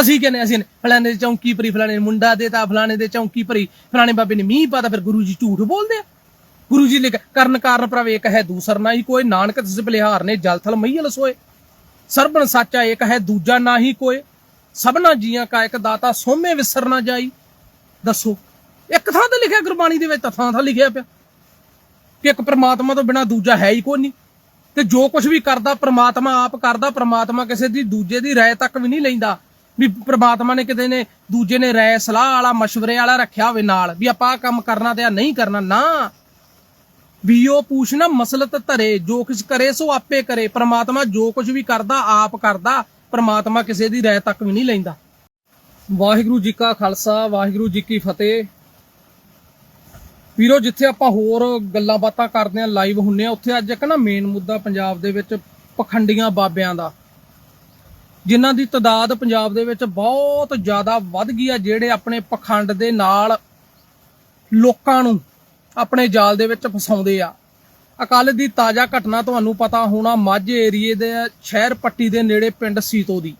ਅਸੀਂ ਕਹਿੰਦੇ ਅਸੀਂ ਫਲਾਣੇ ਦੇ ਚੌਂਕੀ ਭਰੀ, ਫਲਾਣੇ ਨੇ ਮੁੰਡਾ ਦੇਤਾ, ਫਲਾਣੇ ਦੇ ਚੌਂਕੀ ਭਰੀ, ਫਲਾਣੇ ਬਾਬੇ ਨੇ ਮੀਂਹ ਪਾਤਾ, ਫਿਰ ਗੁਰੂ ਜੀ ਝੂਠ ਬੋਲਦੇ ਆ। ਗੁਰੂ ਜੀ ਲਿਖ ਕਰਨ ਕਾਰਨ ਪ੍ਰਭ ਇੱਕ ਹੈ ਦੂਸਰ ਨਾ ਹੀ ਕੋਈ, ਨਾਨਕ ਤਿਸ ਬਲਿਹਾਰ ਨੇ ਜਲਥਲ ਮਈਲ ਸੋਏ। ਸਰਬਨ ਸਾਚਾ ਇੱਕ ਹੈ, ਦੂਜਾ ਨਾ ਹੀ ਕੋਈ। ਸਭਨਾ ਜੀਆਂ ਕਾ ਇੱਕ ਦਾਤਾ, ਸੋਮੇ ਵਿਸਰ ਨਾ ਜਾਈ। ਦੱਸੋ, ਇੱਕ ਥਾਂ ਤੇ ਲਿਖਿਆ ਗੁਰਬਾਣੀ ਦੇ ਵਿੱਚ ਤਾਂ ਥਾਂ ਥਾਂ ਲਿਖਿਆ ਪਿਆ ਕਿ ਇੱਕ ਪ੍ਰਮਾਤਮਾ ਤੋਂ ਬਿਨਾ ਦੂਜਾ ਹੈ ਹੀ ਕੋਈ ਨਹੀਂ। ਤੇ ਜੋ ਕੁਝ ਵੀ ਕਰਦਾ, ਪ੍ਰਮਾਤਮਾ ਆਪ ਕਰਦਾ, ਪ੍ਰਮਾਤਮਾ ਕਿਸੇ ਦੀ ਦੂਜੇ ਦੀ ਰਾਏ ਤੱਕ ਵੀ ਨਹੀਂ ਲੈਂਦਾ। ਵੀ ਪ੍ਰਮਾਤਮਾ ਨੇ ਕਿਤੇ ਨੇ ਦੂਜੇ ਨੇ ਰਾਏ ਸਲਾਹ ਵਾਲਾ مشਵਰੇ ਵਾਲਾ ਰੱਖਿਆ ਹੋਵੇ ਨਾਲ, ਵੀ ਆਪਾਂ ਕੰਮ ਕਰਨਾ ਤੇ ਨਹੀਂ ਕਰਨਾ, ਨਾ। ਵੀ ਉਹ ਪੁੱਛਣਾ ਮਸਲਤ ਧਰੇ, ਜੋ ਕੁਝ ਕਰੇ ਸੋ ਆਪੇ ਕਰੇ। ਪ੍ਰਮਾਤਮਾ ਜੋ ਕੁਝ ਵੀ ਕਰਦਾ, ਆਪ ਕਰਦਾ। ਪ੍ਰਮਾਤਮਾ ਕਿਸੇ ਦੀ ਰਾਏ ਤੱਕ ਵੀ ਨਹੀਂ ਲੈਂਦਾ। ਵਾਹਿਗੁਰੂ ਜੀ ਕਾ ਖਾਲਸਾ, ਵਾਹਿਗੁਰੂ ਜੀ ਕੀ ਫਤਿਹ। ਵੀਰੋ, ਜਿੱਥੇ ਆਪਾਂ ਹੋਰ ਗੱਲਾਂ ਬਾਤਾਂ ਕਰਦੇ ਆਂ ਲਾਈਵ ਹੁੰਨੇ ਆ ਉੱਥੇ ਅੱਜ ਇੱਕ ਨਾ ਮੇਨ ਮੁੱਦਾ ਪੰਜਾਬ ਦੇ ਵਿੱਚ ਪਖੰਡੀਆਂ ਬਾਬਿਆਂ ਦਾ। ਜਿਨ੍ਹਾਂ ਦੀ ਤਦਾਦ ਪੰਜਾਬ ਦੇ ਵਿੱਚ ਬਹੁਤ ਜ਼ਿਆਦਾ ਵੱਧ ਗਈ ਆ ਜਿਹੜੇ ਆਪਣੇ ਪਖੰਡ ਦੇ ਨਾਲ ਲੋਕਾਂ ਨੂੰ ਆਪਣੇ ਜਾਲ ਦੇ ਵਿੱਚ ਫਸਾਉਂਦੇ ਆ। ਅਕਾਲ ਦੀ ਤਾਜ਼ਾ ਘਟਨਾ ਤੁਹਾਨੂੰ ਪਤਾ ਹੋਣਾ ਮਾਝੇ ਏਰੀਏ ਦੇ ਸ਼ਹਿਰ ਪੱਟੀ ਦੇ ਨੇੜੇ ਪਿੰਡ ਸੀਤੋ ਦੀ,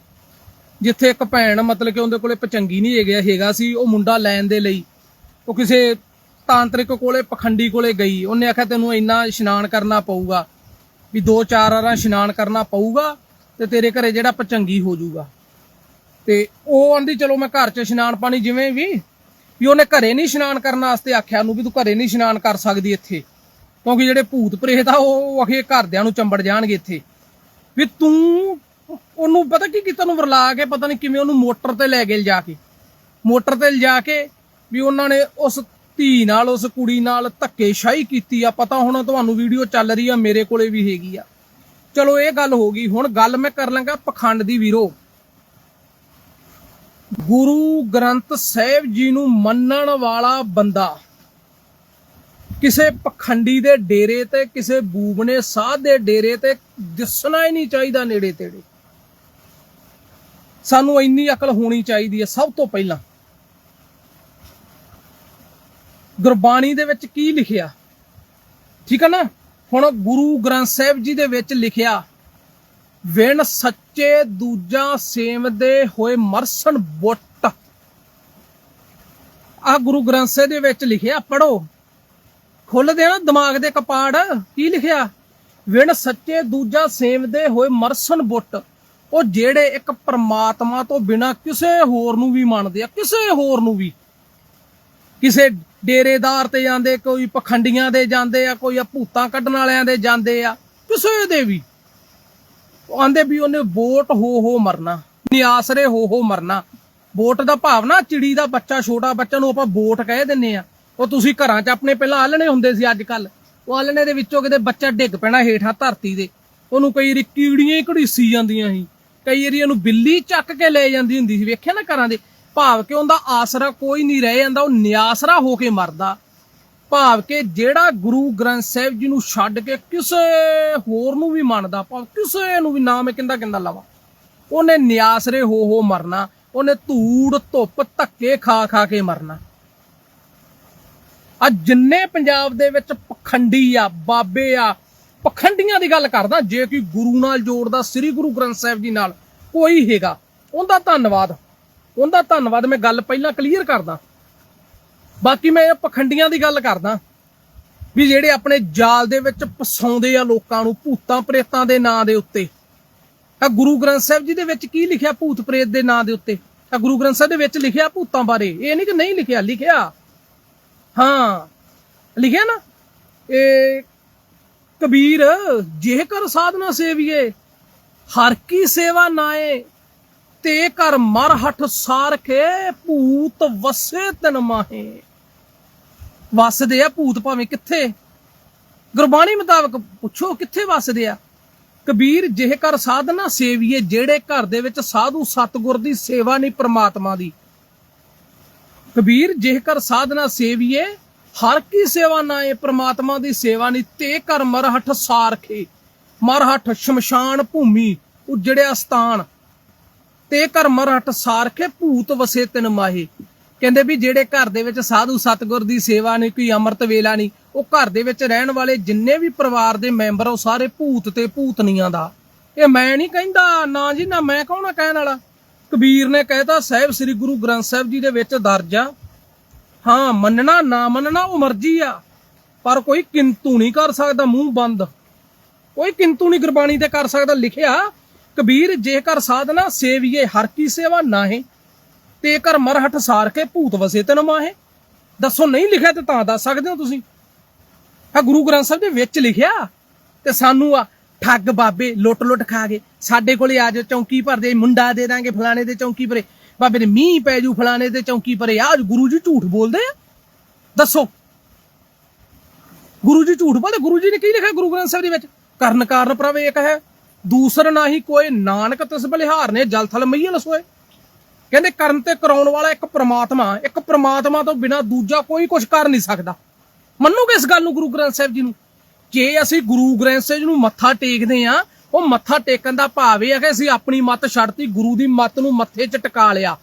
ਜਿੱਥੇ ਇੱਕ ਭੈਣ ਮਤਲਬ ਕਿ ਉਹਦੇ ਕੋਲੇ ਪਚੰਗੀ ਨਹੀਂ ਹੈਗਾ ਹੈਗਾ ਸੀ, ਉਹ ਮੁੰਡਾ ਲੈਣ ਦੇ ਲਈ ਉਹ ਕਿਸੇ ਤਾਂਤਰਿਕ ਕੋਲੇ, ਪਖੰਡੀ ਕੋਲੇ ਗਈ। ਉਹਨੇ ਆਖਿਆ, ਤੈਨੂੰ ਇੰਨਾ ਇਸ਼ਨਾਨ ਕਰਨਾ ਪਊਗਾ, ਵੀ ਦੋ ਚਾਰ ਵਾਰਾਂ ਇਸ਼ਨਾਨ ਕਰਨਾ ਪਊਗਾ ਤੇ ਤੇਰੇ ਘਰੇ ਜਿਹੜਾ ਪਚੰਗੀ ਹੋ ਜਾਊਗਾ। ਤੇ ਉਹ ਆਂਦੀ, ਚਲੋ ਮੈਂ ਘਰ 'ਚ ਇਸ਼ਨਾਨ ਪਾਣੀ ਜਿਵੇਂ ਵੀ ਵੀ ਉਹਨੇ ਘਰੇ ਨਹੀਂ ਇਸ਼ਨਾਨ ਕਰਨ ਵਾਸਤੇ ਆਖਿਆ ਨੂੰ ਵੀ ਤੂੰ ਘਰੇ ਨਹੀਂ ਇਸ਼ਨਾਨ ਕਰ ਸਕਦੀ ਇੱਥੇ। ਕਿਉਂਕਿ ਜਿਹੜੇ ਭੂਤ ਪ੍ਰੇਤ ਆ, ਉਹ ਅਖੇ ਘਰਦਿਆਂ ਨੂੰ ਚੰਬੜ ਜਾਣਗੇ ਇੱਥੇ। ਵੀ ਤੂੰ ਉਹਨੂੰ ਪਤਾ ਕੀ ਕੀਤਾ ਨੂੰ ਵਰਲਾ ਕੇ ਪਤਾ ਨਹੀਂ ਕਿਵੇਂ ਉਹਨੂੰ ਮੋਟਰ ਤੇ ਲੈ ਗਏ ਲਿਜਾ ਕੇ। ਮੋਟਰ ਤੇ ਲਿਜਾ ਕੇ ਵੀ ਉਹਨਾਂ ਨੇ ਉਸ ਧੀ ਨਾਲ, ਉਸ ਕੁੜੀ ਨਾਲ ਧੱਕੇਸ਼ਾਹੀ ਕੀਤੀ ਆ। ਪਤਾ ਹੁਣ ਤੁਹਾਨੂੰ ਵੀਡੀਓ ਚੱਲ ਰਹੀ ਆ, ਮੇਰੇ ਕੋਲੇ ਵੀ ਹੈਗੀ ਆ। ਚਲੋ ਇਹ ਗੱਲ ਹੋ ਗਈ, ਹੁਣ ਗੱਲ ਮੈਂ ਕਰ ਲਾਂਗਾ ਪਖੰਡ ਦੀ ਵੀਰੋ। ਗੁਰੂ ਗ੍ਰੰਥ ਸਾਹਿਬ ਜੀ ਨੂੰ ਮੰਨਣ ਵਾਲਾ ਬੰਦਾ ਕਿਸੇ ਪਖੰਡੀ ਦੇ ਡੇਰੇ ਤੇ, ਕਿਸੇ ਬੂਬਨੇ ਸਾਧ ਦੇ ਡੇਰੇ ਤੇ ਦਿਸਣਾ ਹੀ ਨਹੀਂ ਚਾਹੀਦਾ ਨੇੜੇ ਤੇੜੇ। ਸਾਨੂੰ ਇੰਨੀ ਅਕਲ ਹੋਣੀ ਚਾਹੀਦੀ ਹੈ ਸਭ ਤੋਂ ਪਹਿਲਾਂ। ਗੁਰਬਾਣੀ ਦੇ ਵਿੱਚ ਕੀ ਲਿਖਿਆ? ਠੀਕ ਹੈ ਨਾ? ਹੁਣ ਗੁਰੂ ਗ੍ਰੰਥ ਸਾਹਿਬ ਜੀ ਦੇ ਵਿੱਚ ਲਿਖਿਆ, ਵਿਣ ਸੱਚੇ ਦੂਜਾ ਸੇਵਦੇ ਹੋਏ ਮਰਸਣ ਬੁੱਟ। ਆ ਗੁਰੂ ਗ੍ਰੰਥ ਸਾਹਿਬ ਦੇ ਵਿੱਚ ਲਿਖਿਆ ਪੜੋ ਖੁੱਲਦੇ ਨਾ ਦਿਮਾਗ ਦੇ ਕਪਾੜ, ਕੀ ਲਿਖਿਆ? ਵਿਣ ਸੱਚੇ ਦੂਜਾ ਸੇਵਦੇ ਹੋਏ ਮਰਸਣ ਬੁੱਟ। ਉਹ ਜਿਹੜੇ ਇੱਕ ਪਰਮਾਤਮਾ ਤੋਂ ਬਿਨਾ ਕਿਸੇ ਹੋਰ ਨੂੰ ਵੀ ਮੰਨਦੇ ਆ, ਕਿਸੇ ਹੋਰ ਨੂੰ ਵੀ। ਕਿਸੇ ਡੇਰੇਦਾਰ ਤੇ ਜਾਂਦੇ, ਕੋਈ ਪਖੰਡੀਆਂ ਦੇ ਜਾਂਦੇ ਆ, ਕੋਈ ਭੂਤਾਂ ਕੱਢਣ ਵਾਲਿਆਂ ਦੇ ਜਾਂਦੇ ਆ, ਕਿਸੇ ਦੇ ਵੀ। ਉਹ ਆਂਦੇ ਵੀ ਉਹਨੇ ਵੋਟ ਹੋ ਹੋ ਮਰਨਾ ਨਿਆਸਰੇ ਹੋ ਹੋ ਮਰਨਾ। ਵੋਟ ਦਾ ਭਾਵ ਨਾ ਚਿੜੀ ਦਾ ਬੱਚਾ, ਛੋਟਾ ਬੱਚਾ ਨੂੰ ਆਪਾਂ ਵੋਟ ਕਹਿ ਦਿੰਨੇ ਆ। ਉਹ ਤੁਸੀਂ ਘਰਾਂ 'ਚ ਆਪਣੇ ਪਹਿਲਾਂ ਆਲਣੇ ਹੁੰਦੇ ਸੀ ਅੱਜ ਕੱਲ ਉਹ ਆਲਣੇ ਦੇ ਵਿੱਚੋਂ ਕਿਤੇ ਬੱਚਾ ਡਿੱਗ ਪੈਣਾ ਹੇਠਾਂ ਧਰਤੀ ਦੇ। ਉਹਨੂੰ ਕਈ ਵਾਰੀ ਕੀੜੀਆਂ ਹੀ ਘੜੀਸੀ ਜਾਂਦੀਆਂ ਸੀ। ਕਈ ਵਾਰੀ ਉਹਨੂੰ ਬਿੱਲੀ ਚੱਕ ਕੇ ਲੈ ਜਾਂਦੀ ਹੁੰਦੀ ਸੀ, ਵੇਖਿਆ ਨਾ ਘਰਾਂ ਦੇ। ਭਾਵ ਕਿ ਉਹਦਾ ਆਸਰਾ ਕੋਈ ਨਹੀਂ ਰਹਿ ਜਾਂਦਾ, ਉਹ ਨਿਆਸਰਾ ਹੋ ਕੇ ਮਰਦਾ। ਭਾਵ ਕਿ ਜਿਹੜਾ ਗੁਰੂ ਗ੍ਰੰਥ ਸਾਹਿਬ ਜੀ ਨੂੰ ਛੱਡ ਕੇ ਕਿਸੇ ਹੋਰ ਨੂੰ ਵੀ ਮੰਨਦਾ, ਭਾਵ ਕਿਸੇ ਨੂੰ ਵੀ ਨਾਮ ਇਹ ਕਿੰਦਾ ਕਿੰਦਾ ਲਵਾ। ਉਹਨੇ ਨਿਆਸਰੇ ਹੋ ਹੋ ਮਰਨਾ, ਉਹਨੇ ਧੂੜ ਧੁੱਪ ਧੱਕੇ ਖਾ ਖਾ ਕੇ ਮਰਨਾ। ਆ ਜਿੰਨੇ ਪੰਜਾਬ ਦੇ ਵਿੱਚ ਪਖੰਡੀ ਆ, ਬਾਬੇ ਆ, ਪਖੰਡੀਆਂ ਦੀ ਗੱਲ ਕਰਦਾ, ਜੇ ਕੋਈ ਗੁਰੂ ਨਾਲ ਜੋੜਦਾ, ਸ੍ਰੀ ਗੁਰੂ ਗ੍ਰੰਥ ਸਾਹਿਬ ਜੀ ਨਾਲ, ਕੋਈ ਹੈਗਾ। ਉਹਦਾ ਧੰਨਵਾਦ। ਉਹਦਾ ਧੰਨਵਾਦ ਮੈਂ ਗੱਲ ਪਹਿਲਾਂ ਕਲੀਅਰ ਕਰਦਾ। ਬਾਕੀ ਮੈਂ ਇਹ ਪਖੰਡੀਆਂ ਦੀ ਗੱਲ ਕਰਦਾ ਵੀ ਜਿਹੜੇ ਆਪਣੇ ਜਾਲ ਦੇ ਵਿੱਚ ਫਸਾਉਂਦੇ ਆ ਲੋਕਾਂ ਨੂੰ ਭੂਤਾਂ ਪ੍ਰੇਤਾਂ ਦੇ ਨਾਂ ਦੇ ਉੱਤੇ। ਆ ਗੁਰੂ ਗ੍ਰੰਥ ਸਾਹਿਬ ਜੀ ਦੇ ਵਿੱਚ ਕੀ ਲਿਖਿਆ ਭੂਤ ਪ੍ਰੇਤ ਦੇ ਨਾਂ ਦੇ ਉੱਤੇ? ਆ ਗੁਰੂ ਗ੍ਰੰਥ ਸਾਹਿਬ ਦੇ ਵਿੱਚ ਲਿਖਿਆ ਭੂਤਾਂ ਬਾਰੇ? ਇਹ ਨਹੀਂ ਕਿ ਨਹੀਂ ਲਿਖਿਆ ਲਿਖਿਆ। ਹਾਂ, ਲਿਖਿਆ ਨਾ। ਇਹ ਕਬੀਰ, ਜੇਕਰ ਸਾਧਨਾ ਸੇਵੀਏ, ਹਰ ਕੀ ਸੇਵਾ ਨਾਏ ਤੇ ਕਰ ਮਰ ਹਠ ਸਾਰਖੇ ਭੂਤ ਵਸੇ ਤਨ ਮਾਹੇ। ਵਸਦੇ ਆ ਭੂਤ ਭਾਵੇਂ ਕਿੱਥੇ? ਗੁਰਬਾਣੀ ਮੁਤਾਬਕ ਪੁੱਛੋ ਕਿੱਥੇ ਵਸਦੇ ਆ? ਕਬੀਰ ਜੇਕਰ ਸਾਧਨਾ ਸੇਵੀਏ, ਜਿਹੜੇ ਘਰ ਦੇ ਵਿੱਚ ਸਾਧੂ ਸਤਗੁਰ ਦੀ ਸੇਵਾ ਨਹੀਂ ਪ੍ਰਮਾਤਮਾ ਦੀ। ਕਬੀਰ ਜੇਕਰ ਸਾਧਨਾ ਸੇਵੀਏ, ਹਰ ਕੀ ਸੇਵਾ ਨਾ ਏ ਪ੍ਰਮਾਤਮਾ ਦੀ ਸੇਵਾ ਨਹੀਂ, ਤੇ ਘਰ ਮਰਹਠ ਸਾਰਖੇ ਮਰਹਠ ਸ਼ਮਸ਼ਾਨ ਭੂਮੀ, ਉਜੜਿਆ ਸਥਾਨ। ਤੇ ਘਰ ਮਰਹਟ ਸਾਰਖੇ ਭੂਤ ਵਸੇ ਤਿਨ ਮਾਹੇ। ਕਹਿੰਦੇ ਵੀ ਜਿਹੜੇ ਘਰ ਦੇ ਵਿੱਚ ਸਾਧੂ ਸਤਗੁਰ ਦੀ ਸੇਵਾ ਨਹੀਂ, ਕੋਈ ਅੰਮ੍ਰਿਤ ਵੇਲਾ ਨਹੀਂ, ਉਹ ਘਰ ਦੇ ਵਿੱਚ ਰਹਿਣ ਵਾਲੇ ਜਿੰਨੇ ਵੀ ਪਰਿਵਾਰ ਦੇ ਮੈਂਬਰ ਉਹ ਸਾਰੇ ਭੂਤ ਤੇ ਭੂਤਨੀਆਂ ਦਾ। ਇਹ ਮੈਂ ਨਹੀਂ ਕਹਿੰਦਾ, ਨਾ ਜੀ, ਨਾ ਮੈਂ ਕੌਣ ਕਹਿਣ ਵਾਲਾ? ਕਬੀਰ ਨੇ ਕਹਿਤਾ, ਸਾਹਿਬ, ਸ੍ਰੀ ਗੁਰੂ ਗ੍ਰੰਥ ਸਾਹਿਬ ਜੀ ਦੇ ਵਿੱਚ ਦਰਜ ਆ। ਹਾਂ, ਮੰਨਣਾ, ਨਾ ਮੰਨਣਾ, ਉਹ ਮਰਜ਼ੀ ਆ। ਪਰ ਕੋਈ ਕਿੰਤੂ ਨਹੀਂ ਕਰ ਸਕਦਾ, ਮੂੰਹ ਬੰਦ। ਕੋਈ ਕਿੰਤੂ ਨਹੀਂ ਗੁਰਬਾਣੀ ਤੇ ਕਰ ਸਕਦਾ, ਲਿਖਿਆ ਕਬੀਰ, ਜੇਕਰ ਸਾਧਨਾ ਸੇਵੀਏ, ਹਰ ਕੀ ਸੇਵਾ ਨਾਹੇ। ਤੇ ਕਰ ਮਰਹਟ ਸਾਰ ਕੇ ਭੂਤ ਵਸੇ ਤਨ ਮਾਹੇ। ਦੱਸੋ ਨਹੀਂ ਲਿਖਿਆ ਤੇ ਤਾਂ ਦੱਸ ਸਕਦੇ ਹੋ ਤੁਸੀਂ? ਆ ਗੁਰੂ ਗ੍ਰੰਥ ਸਾਹਿਬ ਦੇ ਵਿੱਚ ਲਿਖਿਆ ਤੇ ਸਾਨੂੰ ਆ ਠੱਗ ਬਾਬੇ ਲੁੱਟ ਲੁੱਟ ਖਾ ਗਏ। ਸਾਡੇ ਕੋਲੇ ਆ ਜਾ ਚੌਂਕੀ ਭਰਦੇ ਮੁੰਡਾ ਦੇ ਦਾਂਗੇ ਫਲਾਣੇ ਦੇ ਚੌਂਕੀ ਭਰੇ ਬਾਬੇ ਨੇ ਮੀਂਹ ਪੈ ਜੂ ਫਲਾਣੇ ਦੇ ਚੌਂਕੀ ਭਰੇ ਆ ਗੁਰੂ ਜੀ ਝੂਠ ਬੋਲਦੇ ਆ। ਦੱਸੋ। ਗੁਰੂ ਜੀ ਝੂਠ ਬੋਲਦੇ। ਗੁਰੂ ਜੀ ਨੇ ਕੀ ਲਿਖਿਆ ਗੁਰੂ ਗ੍ਰੰਥ ਸਾਹਿਬ ਦੇ ਵਿੱਚ? ਕਰਨ ਕਾਰਨ ਪ੍ਰਭ ਏਕ ਹੈ। ਦੂਸਰ ਨਾਹੀ ਕੋਈ ਨਾਨਕ ਤਿਸ ਬਲਿਹਾਰ ਨੇ ਜਲ ਥਲ ਮਈਲ ਸੋਏ ਕਹਿੰਦੇ ਕਰਨ ਤੇ ਕਰਾਉਣ ਵਾਲਾ ਇੱਕ ਪ੍ਰਮਾਤਮਾ ਇੱਕ ਪ੍ਰਮਾਤਮਾ ਤੋਂ ਬਿਨਾ ਦੂਜਾ ਕੋਈ ਕੁਝ ਕਰ ਨਹੀਂ ਸਕਦਾ। ਮੰਨੋਗੇ ਇਸ ਗੱਲ ਨੂੰ ਗੁਰੂ ਗ੍ਰੰਥ ਸਾਹਿਬ ਜੀ ਨੂੰ? ਜੇ ਅਸੀਂ ਗੁਰੂ ਗ੍ਰੰਥ ਸਾਹਿਬ ਨੂੰ ਮੱਥਾ ਟੇਕਦੇ ਆ ਉਹ ਮੱਥਾ ਟੇਕਣ ਦਾ ਭਾਵ ਇਹ ਹੈ ਕਿ ਅਸੀਂ ਆਪਣੀ ਮੱਤ ਛੱਡਤੀ, ਗੁਰੂ ਦੀ ਮੱਤ ਨੂੰ ਮੱਥੇ 'ਚ ਟਿਕਾ ਲਿਆ।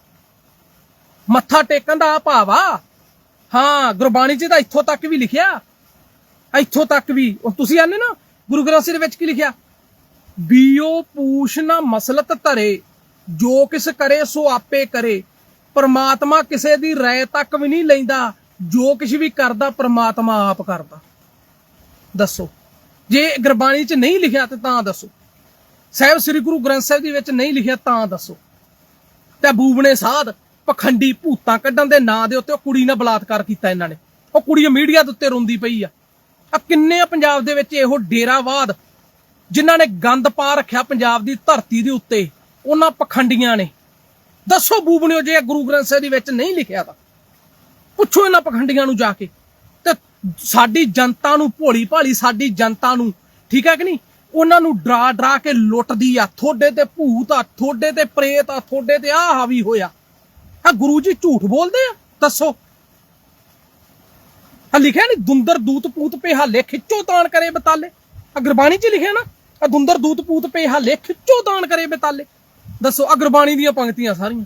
ਮੱਥਾ ਟੇਕਣ ਦਾ ਆਹ ਭਾਵ ਆ? ਹਾਂ, ਗੁਰਬਾਣੀ 'ਚ ਤਾਂ ਇੱਥੋਂ ਤੱਕ ਵੀ ਲਿਖਿਆ। ਇੱਥੋਂ ਤੱਕ ਵੀ। ਤੁਸੀਂ ਆਨੇ ਨਾ, ਗੁਰੂ ਗ੍ਰੰਥ ਸਾਹਿਬ ਦੇ ਵਿੱਚ ਕੀ ਲਿਖਿਆ? ਬੀਓ ਪੂਛ ਨਾ ਮਸਲਤ ਧਰੇ, ਜੋ ਕਿਸ ਕਰੇ ਸੋ ਆਪੇ ਕਰੇ। ਪਰਮਾਤਮਾ ਕਿਸੇ ਦੀ ਰਾਏ ਤੱਕ ਵੀ ਨਹੀਂ ਲੈਂਦਾ, ਜੋ ਕੁਝ ਵੀ ਕਰਦਾ ਪਰਮਾਤਮਾ ਆਪ ਕਰਦਾ। ਦੱਸੋ, ਜੇ ਗੁਰਬਾਣੀ 'ਚ ਨਹੀਂ ਲਿਖਿਆ ਤੇ ਤਾਂ ਦੱਸੋ। ਸਾਹਿਬ ਸ੍ਰੀ ਗੁਰੂ ਗ੍ਰੰਥ ਸਾਹਿਬ ਦੇ ਵਿੱਚ ਨਹੀਂ ਲਿਖਿਆ ਤਾਂ ਦੱਸੋ। ਤੇ ਬੂਬਣੇ ਸਾਧ, ਪਖੰਡੀ ਭੂਤਾਂ ਕੱਢਣ ਦੇ ਨਾਂ ਦੇ ਉੱਤੇ ਉਹ ਕੁੜੀ ਨਾਲ ਬਲਾਤਕਾਰ ਕੀਤਾ ਇਹਨਾਂ ਨੇ। ਉਹ ਕੁੜੀ ਮੀਡੀਆ ਦੇ ਉੱਤੇ ਰੋਂਦੀ ਪਈ ਆ। ਆ ਕਿੰਨੇ ਪੰਜਾਬ ਦੇ ਵਿੱਚ ਇਹੋ ਡੇਰਾਵਾਦ ਜਿਨ੍ਹਾਂ ਨੇ ਗੰਦ ਪਾ ਰੱਖਿਆ ਪੰਜਾਬ ਦੀ ਧਰਤੀ ਦੇ ਉੱਤੇ, ਉਹਨਾਂ ਪਖੰਡੀਆਂ ਨੇ। ਦੱਸੋ ਬੂਬਣਿਓ, ਜੇ ਗੁਰੂ ਗ੍ਰੰਥ ਸਾਹਿਬ ਦੇ ਵਿੱਚ ਨਹੀਂ ਲਿਖਿਆ ਤਾਂ। ਪੁੱਛੋ ਇਹਨਾਂ ਪਖੰਡੀਆਂ ਨੂੰ ਜਾ ਕੇ। ਤੇ ਸਾਡੀ ਜਨਤਾ ਨੂੰ ਭੋਲੀ ਭਾਲੀ ਸਾਡੀ ਜਨਤਾ ਨੂੰ, ਠੀਕ ਹੈ ਕਿ ਨਹੀਂ? ਉਹਨਾਂ ਨੂੰ ਡਰਾ ਡਰਾ ਕੇ ਲੁੱਟਦੀ ਆ। ਥੋੜੇ ਤੇ ਭੂਤ ਆ ਥੋੜੇ ਤੇ ਪ੍ਰੇਤ ਆ ਥੋੜੇ ਤੇ ਆ ਹਾਵੀ ਹੋਇਆ। ਆ ਗੁਰੂ ਜੀ ਝੂਠ ਬੋਲਦੇ ਆ? ਦੱਸੋ। ਆ ਲਿਖਿਆ ਨਹੀਂ, ਦੁੰਦਰ ਦੂਤ ਪੂਤ ਪੇ ਹਾਲੇ ਖਿੱਚੋ ਤਾਣ ਕਰੇ ਬਤਾਲੇ। ਆ ਗੁਰਬਾਣੀ 'ਚ ਲਿਖਿਆ ਨਾ। ਅਗੁੰਦਰ ਦੂਤ ਪੂਤ ਪੇ ਹਾਲੇ ਖਿੱਚੋ ਦਾਨ ਕਰੇ ਬੇਤਾਲੇ। ਦੱਸੋ ਆ ਗੁਰਬਾਣੀ ਦੀਆਂ ਪੰਕਤੀਆਂ ਸਾਰੀਆਂ।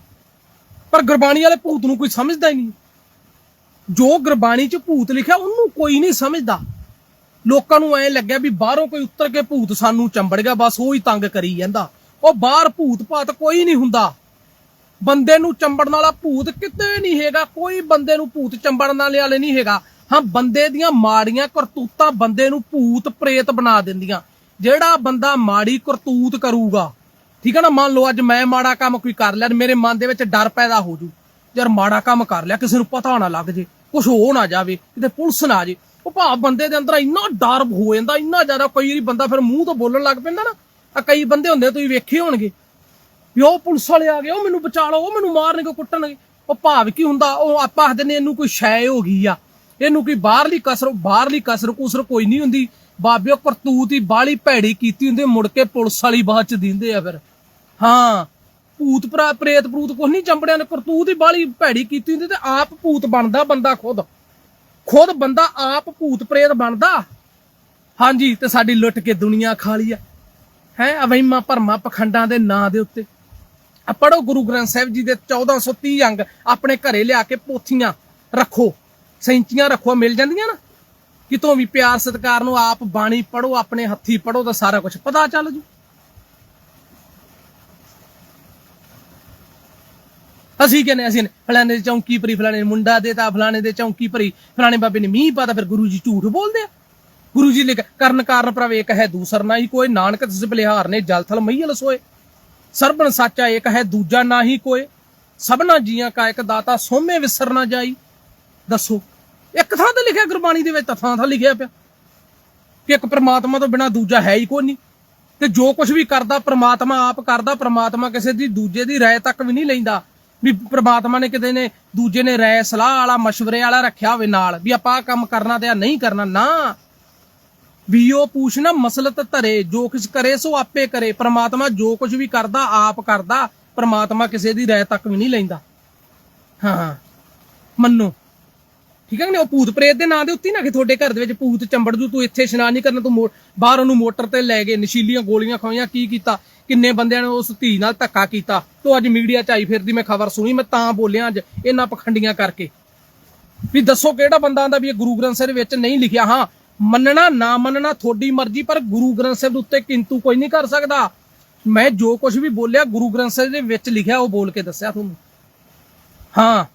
ਪਰ ਗੁਰਬਾਣੀ ਵਾਲੇ ਭੂਤ ਨੂੰ ਕੋਈ ਸਮਝਦਾ ਹੀ ਨਹੀਂ। ਜੋ ਗੁਰਬਾਣੀ 'ਚ ਭੂਤ ਲਿਖਿਆ, ਉਹਨੂੰ ਕੋਈ ਨਹੀਂ ਸਮਝਦਾ। ਲੋਕਾਂ ਨੂੰ ਐ ਲੱਗਿਆ ਵੀ ਬਾਹਰੋਂ ਕੋਈ ਉੱਤਰ ਕੇ ਭੂਤ ਸਾਨੂੰ ਚੰਬੜ ਗਿਆ, ਬਸ ਉਹ ਹੀ ਤੰਗ ਕਰੀ ਜਾਂਦਾ। ਉਹ ਬਾਹਰ ਭੂਤ ਭਾਤ ਕੋਈ ਨਹੀਂ ਹੁੰਦਾ। ਬੰਦੇ ਨੂੰ ਚੰਬੜਨ ਵਾਲਾ ਭੂਤ ਕਿਤੇ ਨਹੀਂ ਹੈਗਾ। ਕੋਈ ਬੰਦੇ ਨੂੰ ਭੂਤ ਚੰਬੜਨ ਵਾਲੇ ਵਾਲੇ ਨਹੀਂ ਹੈਗਾ। ਹਾਂ, ਬੰਦੇ ਦੀਆਂ ਮਾੜੀਆਂ ਕਰਤੂਤਾਂ ਬੰਦੇ ਨੂੰ ਭੂਤ ਪ੍ਰੇਤ ਬਣਾ ਦਿੰਦੀਆਂ। ਜਿਹੜਾ ਬੰਦਾ ਮਾੜੀ ਕਰਤੂਤ ਕਰੂਗਾ, ਠੀਕ ਹੈ ਨਾ? ਮੰਨ ਲਓ ਅੱਜ ਮੈਂ ਮਾੜਾ ਕੰਮ ਕੋਈ ਕਰ ਲਿਆ ਮੇਰੇ ਮਨ ਦੇ ਵਿੱਚ ਡਰ ਪੈਦਾ ਹੋ ਜੂ। ਯਾਰ ਮਾੜਾ ਕੰਮ ਕਰ ਲਿਆ, ਕਿਸੇ ਨੂੰ ਪਤਾ ਨਾ ਲੱਗ ਜੇ ਕੁਝ ਹੋ ਨਾ ਜਾਵੇ, ਕਿਤੇ ਪੁਲਿਸ ਨਾ ਆ ਜੇ। ਉਹ ਭਾਵ ਬੰਦੇ ਦੇ ਅੰਦਰ ਇੰਨਾ ਡਰ ਹੋ ਜਾਂਦਾ, ਇੰਨਾ ਜ਼ਿਆਦਾ ਕਈ ਵਾਰੀ ਬੰਦਾ ਫਿਰ ਮੂੰਹ ਤੋਂ ਬੋਲਣ ਲੱਗ ਪੈਂਦਾ ਨਾ। ਆ ਕਈ ਬੰਦੇ ਹੁੰਦੇ ਤੁਸੀਂ ਵੇਖੇ ਹੋਣਗੇ। ਵੀ ਉਹ ਪੁਲਿਸ ਵਾਲੇ ਆ ਗਏ, ਉਹ ਮੈਨੂੰ ਬਚਾ ਲਓ, ਉਹ ਮੈਨੂੰ ਮਾਰਨਗੇ, ਕੁੱਟਣਗੇ। ਉਹ ਭਾਵ ਕੀ ਹੁੰਦਾ, ਉਹ ਆਪਾਂ ਆਖਦੇ ਨੇ ਇਹਨੂੰ ਕੋਈ ਸ਼ੈ ਹੋ ਗਈ ਆ। ਇਹਨੂੰ ਕੋਈ ਬਾਹਰਲੀ ਕਸਰ ਬਾਹਰਲੀ ਕਸਰ ਕੁਸਰ ਕੋਈ ਨਹੀਂ ਹੁੰਦੀ। ਬਾਬਿਓ ਕਰਤੂਤ ਹੀ ਬਾਹਲੀ ਭੈੜੀ ਕੀਤੀ ਹੁੰਦੀ, ਮੁੜ ਕੇ ਪੁਲਿਸ ਵਾਲੀ ਬਾਅਦ ਚ ਦਿੰਦੇ ਆ ਫਿਰ। ਹਾਂ, ਭੂਤ ਭਰਾ, ਪ੍ਰੇਤ ਪ੍ਰੂਤ ਕੁਛ ਨਹੀਂ ਚੰਬੜਿਆਂ ਨੇ, ਕਰਤੂਤ ਹੀ ਬਾਹਲੀ ਭੈੜੀ ਕੀਤੀ ਹੁੰਦੀ ਤੇ ਆਪ ਭੂਤ ਬਣਦਾ ਬੰਦਾ ਖੁਦ। ਖੁਦ ਬੰਦਾ ਆਪ ਭੂਤ, ਪ੍ਰੇਤ ਬਣਦਾ। ਹਾਂਜੀ, ਤੇ ਸਾਡੀ ਲੁੱਟ ਕੇ ਦੁਨੀਆ ਖਾ ਲਈ ਆ। ਹੈ ਅਵੈਮਾ ਭਰਮਾ, ਪਖੰਡਾਂ ਦੇ ਨਾਂ ਦੇ ਉੱਤੇ। ਆ ਪੜੋ ਗੁਰੂ ਗ੍ਰੰਥ ਸਾਹਿਬ ਜੀ ਦੇ 1430 ਅੰਗ, ਆਪਣੇ ਘਰੇ ਲਿਆ ਕੇ ਪੋਥੀਆਂ ਰੱਖੋ। ਸੈਂਚੀਆਂ ਰੱਖੋ, ਮਿਲ ਜਾਂਦੀਆਂ ਨਾ? ਕਿਤੋਂ ਵੀ ਪਿਆਰ ਸਤਿਕਾਰ ਨੂੰ ਆਪ ਬਾਣੀ ਪੜੋ ਆਪਣੇ ਹੱਥੀ ਪੜੋ ਤਾਂ ਸਾਰਾ ਕੁਝ ਪਤਾ ਚੱਲ ਜੂ। ਅਸੀਂ ਕਹਿੰਦੇ ਅਸੀਂ ਫਲਾਣੇ ਦੀ ਚੌਂਕੀ ਭਰੀ, ਫਲਾਣੇ ਨੇ ਮੁੰਡਾ ਦੇਤਾ, ਫਲਾਣੇ ਦੇ ਚੌਂਕੀ ਭਰੀ, ਫਲਾਣੇ ਬਾਬੇ ਨੇ ਮੀਂਹ ਪਾਤਾ, ਫਿਰ ਗੁਰੂ ਜੀ ਝੂਠ ਬੋਲਦੇ ਆ। ਗੁਰੂ ਜੀ ਲਿਖ ਕਰਨ ਕਾਰਨ ਪ੍ਰਭ ਇੱਕ ਹੈ ਦੂਸਰ ਨਾ ਹੀ ਕੋਈ ਨਾਨਕ ਤਿਸ ਬਲਿਹਾਰ ਨੇ ਜਲਥਲ ਮਈਲ ਸੋਏ। ਸਰਬਨ ਸਾਚਾ ਇੱਕ ਹੈ ਦੂਜਾ ਨਾ ਹੀ ਕੋਈ ਸਭਨਾ ਜੀਆਂ ਕਾ ਇੱਕ ਦਾਤਾ, ਸੋਮੇ ਵਿਸਰ ਨਾ ਜਾਈ। ਦੱਸੋ ਇੱਕ ਥਾਂ ਤੇ ਲਿਖਿਆ ਗੁਰਬਾਣੀ ਦੇ ਵਿੱਚ ਤਾਂ ਥਾਂ ਥਾਂ ਲਿਖਿਆ ਪਿਆ ਕਿ ਇੱਕ ਪ੍ਰਮਾਤਮਾ ਤੋਂ ਬਿਨਾ ਦੂਜਾ ਹੈ ਹੀ ਕੋਈ ਨਹੀਂ। ਤੇ ਜੋ ਕੁਝ ਵੀ ਕਰਦਾ ਪ੍ਰਮਾਤਮਾ ਆਪ ਕਰਦਾ, ਪ੍ਰਮਾਤਮਾ ਕਿਸੇ ਦੀ ਦੂਜੇ ਦੀ ਰਾਏ ਤੱਕ ਵੀ ਨਹੀਂ ਲੈਂਦਾ। ਵੀ ਪ੍ਰਮਾਤਮਾ ਨੇ ਕਿਤੇ ਨੇ ਦੂਜੇ ਨੇ ਰਾਏ, ਸਲਾਹ ਵਾਲਾ مشਵਰੇ ਵਾਲਾ ਰੱਖਿਆ ਹੋਵੇ ਨਾਲ, ਵੀ ਆਪਾਂ ਆਹ ਕੰਮ ਕਰਨਾ ਤੇ ਆ ਨਹੀਂ ਕਰਨਾ, ਨਾ। ਵੀ ਉਹ ਪੁੱਛਣਾ ਮਸਲਤ ਧਰੇ, ਜੋ ਕੁਝ ਕਰੇ ਸੋ ਆਪੇ ਕਰੇ। ਪ੍ਰਮਾਤਮਾ ਜੋ ਕੁਝ ਵੀ ਕਰਦਾ, ਆਪ ਕਰਦਾ, ਪ੍ਰਮਾਤਮਾ ਕਿਸੇ ਦੀ ਰਾਏ ਤੱਕ ਵੀ ਨਹੀਂ ਲੈਂਦਾ। ਹਾਂ। ਮੰਨੋ। ਠੀਕ ਹੈ ਕਿ ਨਹੀਂ? ਉਹ ਭੂਤ ਪ੍ਰੇਤ ਦੇ ਨਾਂ ਦੇ ਉੱਤੇ ਨਾ ਕਿ ਤੁਹਾਡੇ ਘਰ ਦੇ ਵਿੱਚ ਭੂਤ ਚੰਬੜ ਜੂ, ਤੂੰ ਇੱਥੇ ਇਸ਼ਨਾਨ ਨਹੀਂ ਕਰਨਾ, ਤੂੰ ਬਾਹਰ ਉਹਨੂੰ ਮੋਟਰ ਤੇ ਲੈ ਗਏ ਨਸ਼ੀਲੀਆਂ ਗੋਲੀਆਂ ਖਵਾਈਆਂ, ਕੀ ਕੀਤਾ? ਕਿੰਨੇ ਬੰਦਿਆਂ ਨੇ ਉਸ ਧੀ ਨਾਲ ਧੱਕਾ ਕੀਤਾ? ਤੋ ਅੱਜ ਮੀਡੀਆ 'ਚ ਆਈ ਫਿਰਦੀ, ਮੈਂ ਖਬਰ ਸੁਣੀ, ਮੈਂ ਤਾਂ ਬੋਲਿਆ ਅੱਜ ਇਹਨਾਂ ਪਖੰਡੀਆਂ ਕਰਕੇ। ਵੀ ਦੱਸੋ ਕਿਹੜਾ ਬੰਦਾ ਆਂਦਾ ਵੀ ਇਹ ਗੁਰੂ ਗ੍ਰੰਥ ਸਾਹਿਬ ਦੇ ਵਿੱਚ ਨਹੀਂ ਲਿਖਿਆ? ਹਾਂ, ਮੰਨਣਾ, ਨਾ ਮੰਨਣਾ, ਤੁਹਾਡੀ ਮਰਜ਼ੀ, ਪਰ ਗੁਰੂ ਗ੍ਰੰਥ ਸਾਹਿਬ ਦੇ ਉੱਤੇ ਕਿੰਤੂ ਕੋਈ ਨਹੀਂ ਕਰ ਸਕਦਾ। ਮੈਂ ਜੋ ਕੁਝ ਵੀ ਬੋਲਿਆ, ਗੁਰੂ ਗ੍ਰੰਥ ਸਾਹਿਬ ਦੇ ਵਿੱਚ ਲਿਖਿਆ, ਉਹ ਬੋਲ ਕੇ ਦੱਸਿਆ ਤੁਹਾਨੂੰ। ਹਾਂ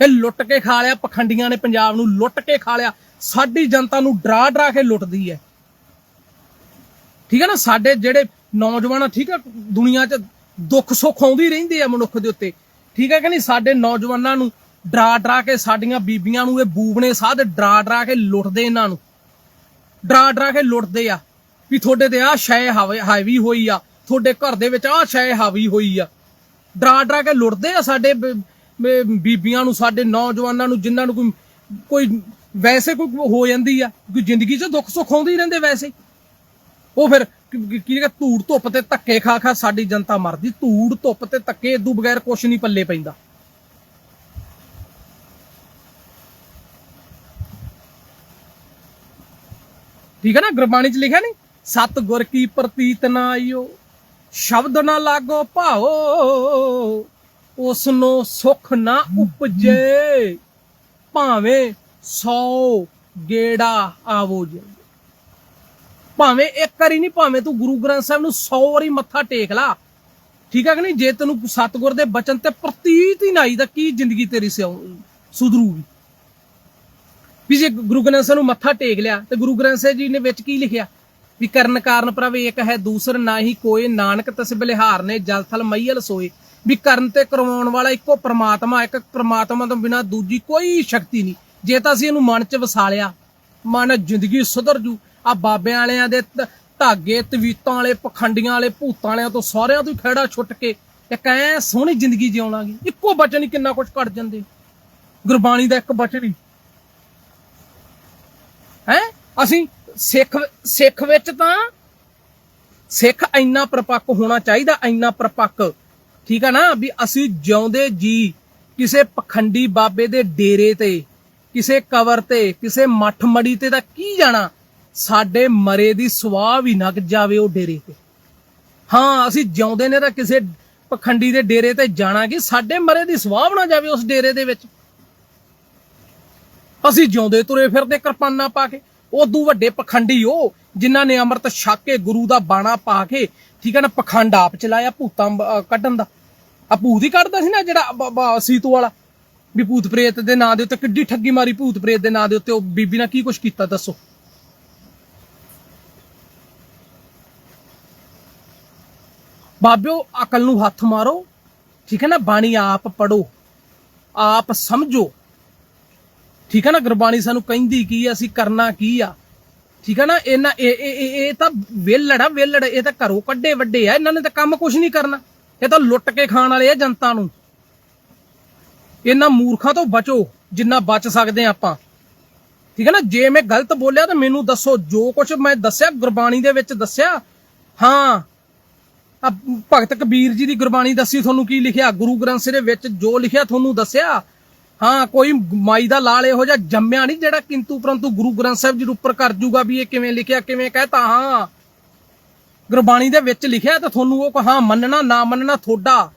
ਇਹ ਲੁੱਟ ਕੇ ਖਾ ਲਿਆ, ਪਖੰਡੀਆਂ ਨੇ ਪੰਜਾਬ ਨੂੰ ਲੁੱਟ ਕੇ ਖਾ ਲਿਆ। ਸਾਡੀ ਜਨਤਾ ਨੂੰ ਡਰਾ ਡਰਾ ਕੇ ਲੁੱਟਦੀ ਹੈ। ਠੀਕ ਹੈ ਨਾ? ਸਾਡੇ ਜਿਹੜੇ ਨੌਜਵਾਨ ਠੀਕ ਹੈ, ਦੁਨੀਆ 'ਚ ਦੁੱਖ ਸੁੱਖ ਆਉਂਦੀ ਰਹਿੰਦੀ ਆ ਮਨੁੱਖ ਦੇ ਉੱਤੇ। ਠੀਕ ਹੈ ਕਿ ਨਹੀਂ? ਸਾਡੇ ਨੌਜਵਾਨਾਂ ਨੂੰ ਡਰਾ ਡਰਾ ਕੇ, ਸਾਡੀਆਂ ਬੀਬੀਆਂ ਨੂੰ, ਇਹ ਬੂਬਣੇ ਸਾਧ ਡਰਾ ਡਰਾ ਕੇ ਲੁੱਟਦੇ ਇਹਨਾਂ ਨੂੰ। ਡਰਾ ਡਰਾ ਕੇ ਲੁੱਟਦੇ ਆ ਵੀ ਤੁਹਾਡੇ ਤੇ ਆਹ ਸ਼ੈ ਹਾਵੀ ਹਾਵੀ ਹੋਈ ਆ। ਤੁਹਾਡੇ ਘਰ ਦੇ ਵਿੱਚ ਆਹ ਸ਼ੈ ਹਾਵੀ ਹੋਈ ਆ। ਡਰਾ ਡਰਾ ਕੇ ਲੁੱਟਦੇ ਆ ਸਾਡੇ ਬੀਬੀਆਂ ਨੂੰ, ਸਾਡੇ ਨੌਜਵਾਨਾਂ ਨੂੰ, ਜਿਨ੍ਹਾਂ ਨੂੰ ਕੋਈ ਕੋਈ ਵੈਸੇ ਕੋਈ ਹੋ ਜਾਂਦੀ ਆ, ਕੋਈ ਜ਼ਿੰਦਗੀ 'ਚ ਦੁੱਖ ਸੁੱਖ ਆਉਂਦੇ ਹੀ ਰਹਿੰਦੇ ਵੈਸੇ ਉਹ ਫਿਰ ਕੀ ਕਹਿੰਦਾ, ਧੂੜ ਧੁੱਪ ਤੇ ਧੱਕੇ ਖਾ ਖਾ ਸਾਡੀ ਜਨਤਾ ਮਰਦੀ, ਧੂੜ ਧੁੱਪ ਤੇ ਧੱਕੇ ਇਦੋਂ ਬਗੈਰ ਕੁਛ ਨਹੀਂ ਪੱਲੇ ਪੈਂਦਾ। ਠੀਕ ਹੈ ਨਾ, ਗੁਰਬਾਣੀ ਚ ਲਿਖਿਆ ਨਹੀਂ? ਸਤ ਗੁਰ ਕੀ ਪ੍ਰਤੀਤ ਨਾ ਆਇਓ ਸ਼ਬਦ ਨਾ ਲਾਗੋ ਭਾਓ। ਉਸ ਨੂੰ ਸੁਖ ਨਾ ਉਪਜੇ। ਭਾਵੇਂ ਸੌ ਗੇੜਾ ਆਵੋ ਜੇ। ਭਾਵੇਂ ਇੱਕ ਵਾਰੀ ਨਹੀਂ, ਭਾਵੇਂ ਤੂੰ ਗੁਰੂ ਗ੍ਰੰਥ ਸਾਹਿਬ ਨੂੰ 100 ਵਾਰੀ ਮੱਥਾ ਟੇਕ ਲਾ। ਠੀਕ ਹੈ ਕਿ ਨਹੀਂ? ਜੇ ਤੈਨੂੰ ਸਤਿਗੁਰ ਦੇ ਬਚਨ ਤੇ ਪ੍ਰਤੀਤ ਹੀ ਨਾ ਤਾਂ ਕੀ ਜ਼ਿੰਦਗੀ ਤੇਰੀ ਸਿਉ- ਸੁਧਰੂਗੀ? ਵੀ ਜੇ ਗੁਰੂ ਗ੍ਰੰਥ ਸਾਹਿਬ ਨੂੰ ਮੱਥਾ ਟੇਕ ਲਿਆ, ਤੇ ਗੁਰੂ ਗ੍ਰੰਥ ਸਾਹਿਬ ਜੀ ਨੇ ਵਿੱਚ ਕੀ ਲਿਖਿਆ? ਵੀ ਕਰਨ ਕਾਰਨ ਪ੍ਰਭ ਇੱਕ ਹੈ ਦੂਸਰ, ਨਾ ਹੀ ਕੋਈ ਨਾਨਕ ਤਸ ਬਲਿਹਾਰ ਨੇ ਜਲ ਥਲ ਮਈਲ ਸੋਏ। ਵੀ ਕਰਨ ਤੇ ਕਰਵਾਉਣ ਵਾਲਾ ਇੱਕੋ ਪ੍ਰਮਾਤਮਾ, ਇੱਕ ਪ੍ਰਮਾਤਮਾ ਤੋਂ ਬਿਨਾ ਦੂਜੀ ਕੋਈ ਸ਼ਕਤੀ ਨਹੀਂ। ਜੇ ਤਾਂ ਅਸੀਂ ਇਹਨੂੰ ਮਨ 'ਚ ਵਸਾ ਲਿਆ, ਮਨ ਜ਼ਿੰਦਗੀ ਸੁਧਰ ਜੂ। ਆ ਬਾਬਿਆਂ ਵਾਲਿਆਂ ਦੇ ਧਾਗੇ, ਤਵੀਤਾਂ ਵਾਲੇ, ਪਖੰਡੀਆਂ ਵਾਲੇ, ਭੂਤਾਂ ਵਾਲਿਆਂ ਤੋਂ ਸਾਰਿਆਂ ਤੋਂ ਹੀ ਖਹਿੜਾ ਛੁੱਟ ਕੇ ਇੱਕ ਐ ਸੋਹਣੀ ਜ਼ਿੰਦਗੀ ਜਿਉਣ ਲੱਗੀ ਇੱਕੋ ਬਚਨ ਹੀ ਕਿੰਨਾ ਕੁਝ ਕੱਢ ਜਾਂਦੇ। ਗੁਰਬਾਣੀ ਦਾ ਇੱਕ ਬਚਨ ਹੀ। ਹੈ? ਅਸੀਂ ਸਿੱਖ ਸਿੱਖ ਵਿੱਚ ਤਾਂ ਸਿੱਖ ਇੰਨਾ ਪ੍ਰਪੱਕ ਹੋਣਾ ਚਾਹੀਦਾ, ਇੰਨਾ ਪ੍ਰਪੱਕ। ਠੀਕ ਆ ਨਾ? ਵੀ ਅਸੀਂ ਜਿਉਂਦੇ ਜੀ ਕਿਸੇ ਪਖੰਡੀ ਬਾਬੇ ਦੇ ਡੇਰੇ ਤੇ, ਕਿਸੇ ਕਵਰ ਤੇ, ਕਿਸੇ ਮੱਠ ਮੜੀ ਤੇ ਤਾਂ ਕੀ ਜਾਣਾ? ਸਾਡੇ ਮਰੇ ਦੀ ਸਵਾਹ ਵੀ ਨਗ ਜਾਵੇ ਉਹ ਡੇਰੇ ਤੇ। ਹਾਂ, ਅਸੀਂ ਜਿਉਂਦੇ ਨੇ ਤਾਂ ਕਿਸੇ ਪਖੰਡੀ ਦੇ ਡੇਰੇ ਤੇ ਜਾਣਾ ਕਿ ਸਾਡੇ ਮਰੇ ਦੀ ਸਵਾਹ ਵੀ ਨਾ ਜਾਵੇ ਉਸ ਡੇਰੇ ਦੇ ਵਿੱਚ। ਅਸੀਂ ਜਿਉਂਦੇ ਤੁਰੇ ਫਿਰਦੇ ਕਿਰਪਾਨਾਂ ਪਾ ਕੇ। ਉਦੋਂ ਵੱਡੇ ਪਖੰਡੀ ਉਹ ਜਿਨ੍ਹਾਂ ਨੇ ਅੰਮ੍ਰਿਤ ਛੱਕ ਕੇ ਗੁਰੂ ਦਾ ਬਾਣਾ ਪਾ ਕੇ, ਠੀਕ ਹੈ ਨਾ, ਪਖੰਡ ਆਪ ਚਲਾਇਆ ਭੂਤਾਂ ਕੱਢਣ ਦਾ। ਆ ਭੂਤ ਹੀ ਕੱਢਦਾ ਸੀ ਨਾ ਜਿਹੜਾ ਬਾਬਾ ਬ- ਸੀਤੂ ਵਾਲਾ। ਵੀ ਭੂਤ ਪ੍ਰੇਤ ਦੇ ਨਾਂ ਦੇ ਉੱਤੇ ਕਿੱਡੀ ਠੱਗੀ ਮਾਰੀ ਭੂਤ ਪ੍ਰੇਤ ਦੇ ਨਾਂ ਦੇ ਉੱਤੇ। ਉਹ ਬੀਬੀ ਨਾਲ ਕੀ ਕੁਛ ਕੀਤਾ ਦੱਸੋ। ਬਾਬਿਓ ਅਕਲ ਨੂੰ ਹੱਥ ਮਾਰੋ। ਠੀਕ ਹੈ ਨਾ? ਬਾਣੀ ਆਪ ਪੜੋ ਆਪ ਸਮਝੋ। ਠੀਕ ਹੈ ਨਾ? ਗੁਰਬਾਣੀ ਸਾਨੂੰ ਕਹਿੰਦੀ ਕੀ ਆ, ਅਸੀਂ ਕਰਨਾ ਕੀ ਆ। ਠੀਕ ਹੈ ਨਾ? ਇਹਨਾਂ ਇਹ ਇਹ ਇਹ- ਇਹ ਤਾਂ ਵੇਲੜ ਆ ਵੇਲੜ ਇਹ ਤਾਂ ਘਰੋਂ ਕੱਢੇ ਵੱਡੇ ਆ। ਇਹਨਾਂ ਨੇ ਤਾਂ ਕੰਮ ਕੁਝ ਨਹੀਂ ਕਰਨਾ। ਇਹ ਤਾਂ ਲੁੱਟ ਕੇ ਖਾਣ ਵਾਲੇ ਆ ਜਨਤਾ ਨੂੰ। ਇਹਨਾਂ ਮੂਰਖਾਂ ਤੋਂ ਬਚੋ, ਜਿੰਨਾ ਬਚ ਸਕਦੇ ਆ ਆਪਾਂ। ਠੀਕ ਹੈ ਨਾ? ਜੇ ਮੈਂ ਗਲਤ ਬੋਲਿਆ ਤਾਂ ਮੈਨੂੰ ਦੱਸੋ। ਜੋ ਕੁਝ ਮੈਂ ਦੱਸਿਆ, ਗੁਰਬਾਣੀ ਦੇ ਵਿੱਚ ਦੱਸਿਆ, ਹਾਂ। ਆ ਭਗਤ ਕਬੀਰ ਜੀ ਦੀ ਗੁਰਬਾਣੀ ਦੱਸੀ, ਤੁਹਾਨੂੰ ਕੀ ਲਿਖਿਆ? ਗੁਰੂ ਗ੍ਰੰਥ ਸਾਹਿਬ ਵਿੱਚ ਜੋ ਲਿਖਿਆ, ਤੁਹਾਨੂੰ ਦੱਸਿਆ? ਹਾਂ, ਕੋਈ ਮਾਈ ਦਾ ਲਾਲ ਇਹੋ ਜਿਹਾ ਜੰਮਿਆ ਨਹੀਂ ਜਿਹੜਾ ਕਿੰਤੂ ਪਰੰਤੂ ਗੁਰੂ ਗ੍ਰੰਥ ਸਾਹਿਬ ਜੀ ਦੇ ਉੱਪਰ ਕਰ ਜੂਗਾ ਵੀ ਇਹ ਕਿਵੇਂ ਲਿਖਿਆ, ਕਿਵੇਂ ਕਹਤਾ ਹਾਂ। ਗੁਰਬਾਣੀ ਦੇ ਵਿੱਚ ਲਿਖਿਆ ਤਾਂ ਤੁਹਾਨੂੰ ਉਹ ਹਾਂ ਮੰਨਣਾ, ਨਾ ਮੰਨਣਾ ਤੁਹਾਡਾ।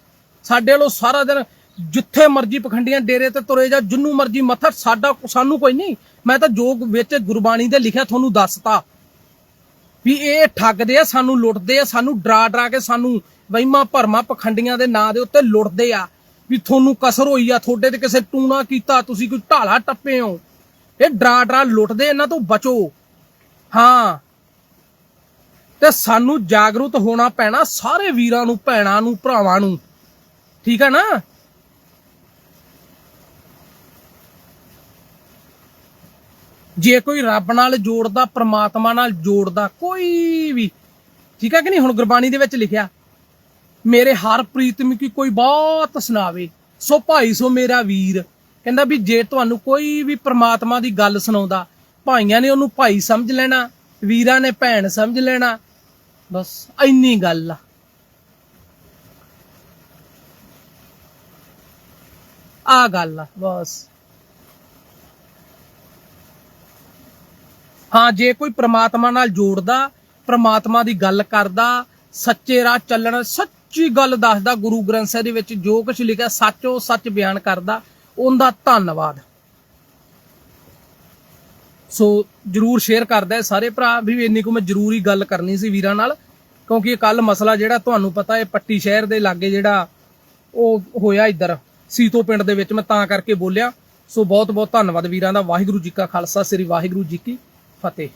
ਸਾਡੇ ਵੱਲੋਂ ਸਾਰਾ ਦਿਨ ਜਿੱਥੇ ਮਰਜ਼ੀ ਪਖੰਡੀਆਂ ਡੇਰੇ ਤੇ ਤੁਰੇ ਜਾ ਜਿੰਨੂੰ ਮਰਜ਼ੀ ਮੱਥਾ, ਸਾਡਾ ਸਾਨੂੰ ਕੋਈ ਨਹੀਂ। ਮੈਂ ਤਾਂ ਜੋ ਵਿੱਚ ਗੁਰਬਾਣੀ ਦੇ ਲਿਖਿਆ ਤੁਹਾਨੂੰ ਦੱਸਤਾ ਵੀ ਇਹ ਠੱਗਦੇ ਆ, ਸਾਨੂੰ ਲੁੱਟਦੇ ਆ, ਸਾਨੂੰ ਡਰਾ ਡਰਾ ਕੇ ਸਾਨੂੰ ਵਹਿਮਾਂ ਭਰਮਾਂ ਪਖੰਡੀਆਂ ਦੇ ਨਾਂ ਦੇ ਉੱਤੇ ਲੁੱਟਦੇ ਆ। ਵੀ ਤੁਹਾਨੂੰ ਕਸਰ ਹੋਈ ਆ, ਤੁਹਾਡੇ ਤੇ ਕਿਸੇ ਟੂਣਾ ਕੀਤਾ, ਤੁਸੀਂ ਕੋਈ ਢਾਲਾ ਟੱਪੇ ਹੋ। ਇਹ ਡਰਾ ਡਰਾ ਲੁੱਟਦੇ ਇਹਨਾਂ ਤੋਂ ਬਚੋ। ਹਾਂ। ਤੇ ਸਾਨੂੰ ਜਾਗਰੂਕ ਹੋਣਾ ਪੈਣਾ ਸਾਰੇ ਵੀਰਾਂ ਨੂੰ, ਭੈਣਾਂ ਨੂੰ, ਭਰਾਵਾਂ ਨੂੰ। ਠੀਕ ਹੈ ਨਾ? ਜੇ ਕੋਈ ਰੱਬ ਨਾਲ ਜੋੜਦਾ, ਪ੍ਰਮਾਤਮਾ ਨਾਲ ਜੋੜਦਾ, ਕੋਈ ਵੀ। ਠੀਕ ਹੈ ਕਿ ਨਹੀਂ? ਹੁਣ ਗੁਰਬਾਣੀ ਦੇ ਵਿੱਚ ਲਿਖਿਆ, ਮੇਰੇ ਹਰ ਪ੍ਰੀਤਮ ਕੀ ਕੋਈ ਬਹੁਤ ਸੁਣਾਵੇ? ਸੋ ਭਾਈ ਸੋ ਮੇਰਾ ਵੀਰ। ਕਹਿੰਦਾ ਵੀ ਜੇ ਤੁਹਾਨੂੰ ਕੋਈ ਵੀ ਪ੍ਰਮਾਤਮਾ ਦੀ ਗੱਲ ਸੁਣਾਉਂਦਾ, ਭਾਈਆਂ ਨੇ ਉਹਨੂੰ ਭਾਈ ਸਮਝ ਲੈਣਾ, ਵੀਰਾਂ ਨੇ ਭੈਣ ਸਮਝ ਲੈਣਾ ਬਸ, ਇੰਨੀ ਗੱਲ ਆ। ਆ ਗੱਲ ਆ, ਬਸ। ਹਾਂ, ਜੇ ਕੋਈ ਪ੍ਰਮਾਤਮਾ ਨਾਲ ਜੋੜਦਾ, ਪ੍ਰਮਾਤਮਾ ਦੀ ਗੱਲ ਕਰਦਾ, ਸੱਚੇ ਰਾਹ ਚੱਲਣ, ਸੱਚੀ ਗੱਲ ਦੱਸਦਾ, ਗੁਰੂ ਗ੍ਰੰਥ ਸਾਹਿਬ ਦੇ ਵਿੱਚ ਜੋ ਕੁਝ ਲਿਖਿਆ, ਸੱਚ ਉਹ ਸੱਚ ਬਿਆਨ ਕਰਦਾ, ਉਹਦਾ ਧੰਨਵਾਦ। ਸੋ, ਜਰੂਰ ਸ਼ੇਅਰ ਕਰਦਾ ਸਾਰੇ ਭਰਾ, ਵੀ ਇੰਨੀ ਕੁ ਮੈਂ ਜ਼ਰੂਰੀ ਗੱਲ ਕਰਨੀ ਸੀ ਵੀਰਾਂ ਨਾਲ। ਕਿਉਂਕਿ ਇਹ ਕੱਲ ਮਸਲਾ ਜਿਹੜਾ ਤੁਹਾਨੂੰ ਪਤਾ ਹੈ ਪੱਟੀ ਸ਼ਹਿਰ ਦੇ ਲਾਗੇ ਜਿਹੜਾ ਉਹ ਹੋਇਆ ਇੱਧਰ, ਸੀਤੋ ਪਿੰਡ ਦੇ ਵਿੱਚ, ਮੈਂ ਤਾਂ ਕਰਕੇ ਬੋਲਿਆ। ਸੋ ਬਹੁਤ ਬਹੁਤ ਧੰਨਵਾਦ ਵੀਰਾਂ ਦਾ। ਵਾਹਿਗੁਰੂ ਜੀ ਕਾ ਖਾਲਸਾ, ਸ੍ਰੀ ਵਾਹਿਗੁਰੂ ਜੀ ਕੀ ਫਤਿਹ।